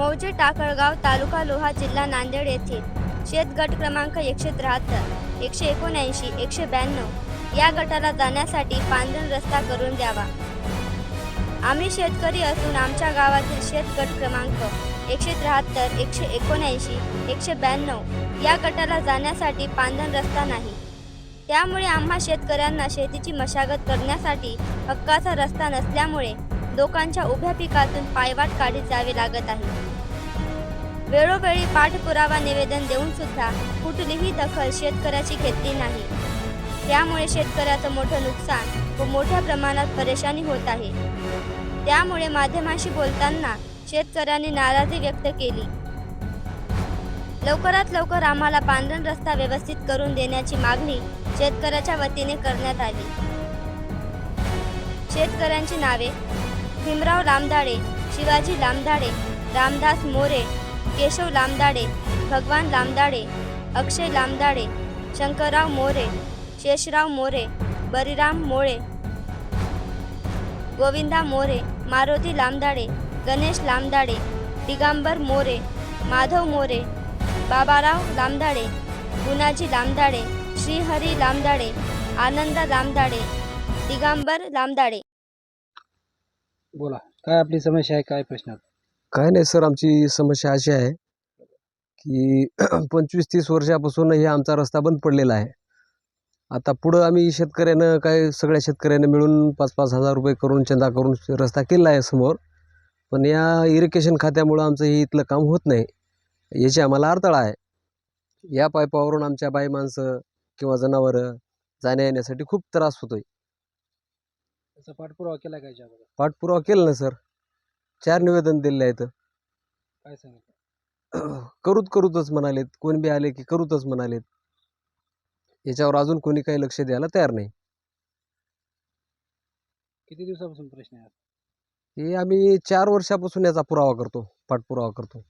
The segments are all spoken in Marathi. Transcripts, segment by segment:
मौजे टाकळगाव तालुका लोहा जिल्हा नांदेड येथील शेत गट क्रमांक एकशे त्र्याहत्तर एकशे एकोणऐंशी एकशे ब्याण्णव या गटाला जाण्यासाठी पांढरण रस्ता करून द्यावा. आम्ही शेतकरी असून आमच्या गावातील शेत गट क्रमांक एकशे त्र्याहत्तर एकशे एकोणऐंशी एकशे ब्याण्णव या गटाला जाण्यासाठी पांढरण रस्ता नाही. त्यामुळे आम्हा शेतकऱ्यांना शेतीची मशागत करण्यासाठी हक्काचा रस्ता नसल्यामुळे लोकांच्या उभ्या पिकातून पायवाट काढीत जावे लागत आहे. वेळोवेळी पाठपुरावा निवेदन देऊन सुद्धा कुठलीही दखल शेतकऱ्याची घेतली नाही. त्यामुळे शेतकऱ्याचं मोठं नुकसान व मोठ्या प्रमाणात परेशानी होत आहे. त्यामुळे माध्यमांशी बोलताना शेतकऱ्यांनी नाराजी व्यक्त केली. लवकरात लवकर आम्हाला पांढरण रस्ता व्यवस्थित करून देण्याची मागणी शेतकऱ्याच्या वतीने करण्यात आली. शेतकऱ्यांची नावे भीमराव लामदाडे शिवाजी लामदाडे रामदास मोरे केशव लामदाडे भगवान लामदाडे अक्षय लामदाडे शंकरराव मोरे शेषराव मोरे बरीराम मोळे गोविंदा मोरे मारुती लामदाडे गणेश लामदाडे दिगंबर मोरे माधव मोरे बाबाराव लामदाडे गुणाजी लामदाडे श्रीहरी लामदाडे आनंद लामदाडे दिगंबर लामदाडे. बोला काय आपली समस्या आहे काय प्रश्न? काय नाही सर आमची समस्या अशी आहे की पंचवीस तीस वर्षापासून हे आमचा रस्ता बंद पडलेला आहे. आता पुढं आम्ही शेतकऱ्यानं काय सगळ्या शेतकऱ्यानं मिळून पाच पाच हजार रुपये करून चंदा करून रस्ता केला आहे समोर. पण या इरिगेशन खात्यामुळं आमचं हे इथलं काम होत नाही. याची आम्हाला अडथळा आहे. या पाईपावरून आमच्या बाई माणसं किंवा जनावरं जाण्या येण्यासाठी खूप त्रास होतो आहे त्याचा पाठपुरावा केला काय याच्या अगोदर पाठपुरावा केला ना सर. चार निवेदन दिले आहेत. काय सांगितलं? करूत करूतच म्हणालेत. कोण बी आले की करूतच म्हणालेत. याच्यावर अजून कोणी काही लक्ष द्यायला तयार नाही. किती दिवसापासून प्रश्न आहे? हे आम्ही चार वर्षापासून याचा पुरावा करतो पाठपुरावा करतो.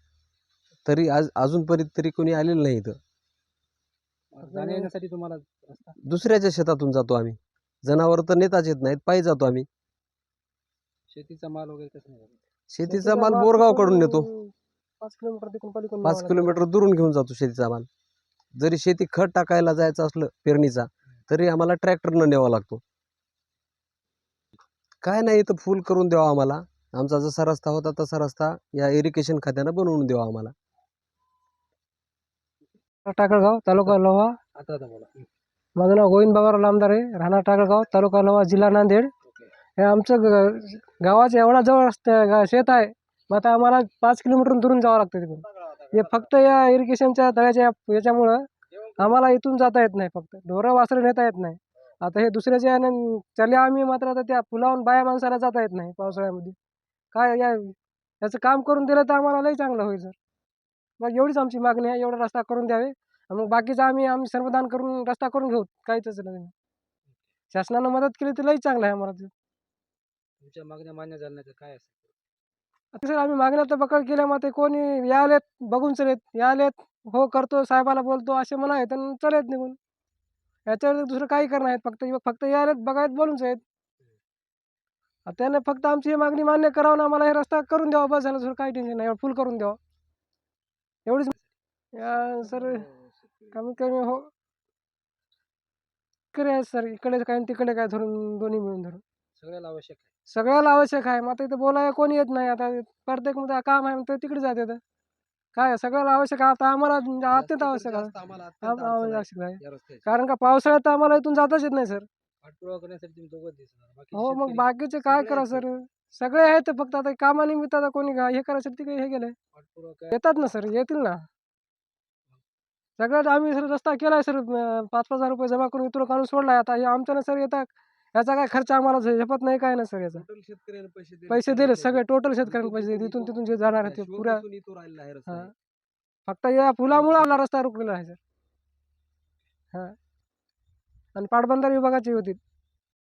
तरी आज अजूनपर्यंत तरी कोणी आलेलं नाही इथं. आता जाण्या येण्यासाठी तुम्हाला रस्ता? दुसऱ्याच्या शेतातून जातो आम्ही. जनावर तर नेताच येत नाहीत पायी जातो आम्ही. शेतीचा माल वगैरे कसं नाही शेतीचा माल बोरगावकडून नेतो. पाच किलोमीटर तिकडून पलीकडून पाच किलोमीटर दुरून घेऊन जातो शेतीचा माल. जरी शेती खत टाकायला जायचं असलं पेरणीचा तरी आम्हाला ट्रॅक्टरनं न्यावा लागतो. काय नाही इथं फुल करून द्यावा आम्हाला. आमचा जसा रस्ता होता तसा रस्ता या इरिगेशन खात्यानं बनवून द्यावा आम्हाला. टाकळगाव तालुका लोहा. आता आता बोला. माझं नाव गोविंद बाबाराव लामदार आहे राहणार टाकळगाव तालुका नवा जिल्हा नांदेड. हे आमचं ग- गावाच्या एवढा जवळ असतं गा- शेत आहे. मग आता आम्हाला पाच किलोमीटर दुरून जावं लागतं तिथून. हे फक्त या इरिगेशनच्या तळ्याच्या याच्यामुळं आम्हाला इथून जाता येत नाही फक्त. ढोरं वासरं नेता येत नाही. आता हे दुसऱ्याच्या यानं चले आम्ही मात्र आता त्या पुलावून बाया माणसाला जाता येत नाही पावसाळ्यामध्ये. काय या याचं काम करून दिलं तर आम्हाला लई चांगलं होईल सर. मग एवढीच आमची मागणी आहे एवढा रस्ता करून द्यावे. मग बाकीचं आम्ही आम्ही सर्वदान करून रस्ता करून घेऊ. काहीच नाही. शासनानं मदत केली तर लई चांगलं आहे आम्हाला. ते. तुमच्या मागण्या मान्य झाल्या नाही तर काय असेल? आता सर आम्ही मागण्या तर बकळ केल्या मग ते कोणी यालेत बघून चलेत. यालेत हो करतो साहेबाला बोलतो असे म्हणा आहेत आणि चलेत निघून. याच्यावर दुसरं काही करणार आहेत. फक्त फक्त यालेत बघायत बोलूनच आहेत आता त्याने फक्त आमची ही मागणी मान्य करावं आणि आम्हाला हे रस्ता करून द्यावा. बस झालं दुसरं काही टेन्शन नाही. फुल करून द्यावं. एवढीच सर कमीत कमी हो. इकडे सर इकडे काय आणि तिकडे काय धरून दोन्ही मिळून धरून. सगळ्याला आवश्यक आहे. सगळ्याला आवश्यक आहे. मग आता इथं बोलायला कोणी येत नाही. आता प्रत्येकमध्ये काम आहे तर तिकडे जाते तर काय सगळ्याला आवश्यक आहे. आता आम्हाला अत्यंत आवश्यक आहे. जास्त आम्हाला अत्यंत आम- अडचण आहे आवश्यक आहे. या रस्त्याची. कारण का पावसाळ्यात तर आम्हाला इथून जाताच येत नाही सर. पाठपुरावा करण्यासाठी तुम्ही दोघं दिसणार. बाकी हो मग शेतकरी बाकीचे काय सगळे करा सर? सगळे आहेत फक्त. आता कामानिमित्त आता कोणी हे करायसाठी काही हे पाठपुरावा काय येतात ना सर? येतील ना. सगळ्यात आम्ही सर रस्ता केलाय सर अं, पाच पाच हजार रुपये जमा करून इथून काढून सोडलाय आता. हे आमच्यानं सर येतात याचा काय खर्च आम्हाला झेपत नाही काय ना सर याचा. शेतकऱ्यानं पैसे दिले. सगळे टोटल शेतकऱ्यांना पैसे दिले. इथून तिथून जे जाणार आहे ते पुऱ्या आहे हा. फक्त या पुलामुळे आला रस्ता रुकलेला आहे सर हा. आणि पाटबंधारे विभागाची होती.